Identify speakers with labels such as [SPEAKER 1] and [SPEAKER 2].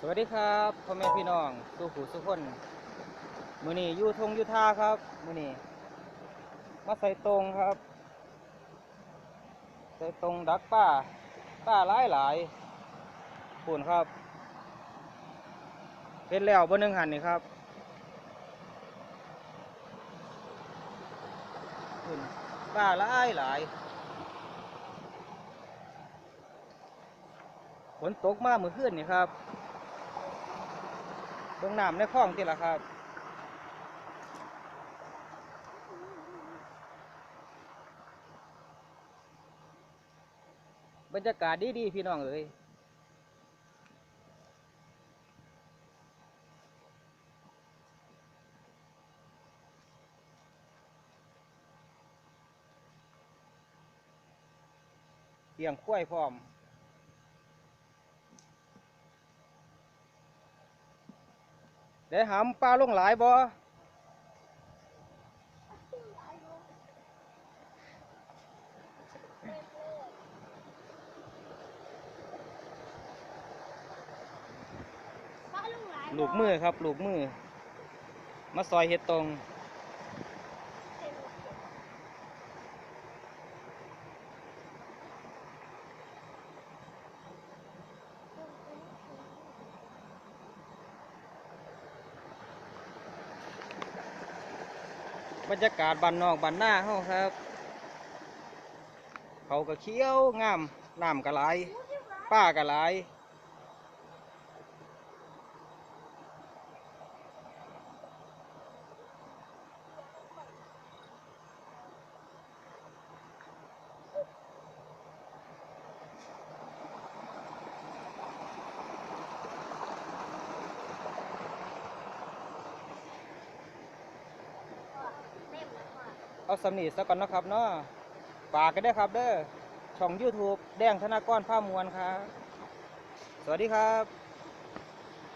[SPEAKER 1] สวัสดีครับพ่อแม่พี่น้องสู้ผู้สุคนมือนี้ยู่ทงยู่ท่าครับมือนี้มาใส่ตรงครับ ใส่ตรงดักป้าป้าหลายหลายปูนครับเห็นแล้วบนหนึ่งหันนี่ครับปูนป้าหลายหลายฝนตกมากเมื่อคืนนี่ครับ เบื้องน้ำในคลองที่ละครับ บรรยากาศดีๆพี่น้องเอ้ยเลี้ยงควายพร้อม ได้หำปลาลงหลายบ่ลูกมือครับ ลูกมือ มาซอยเห็ดตรง บรรยากาศบ้านนอกบ้านหน้าเฮาครับ เขาก็เขียวงามน้ำก็ไหลป้าก็ไหล เอาสำนีซะก่อนนะครับเนาะฝากกันได้ครับเด้อช่อง YouTube แดงธนากรผ้ามวลครับ สวัสดีครับ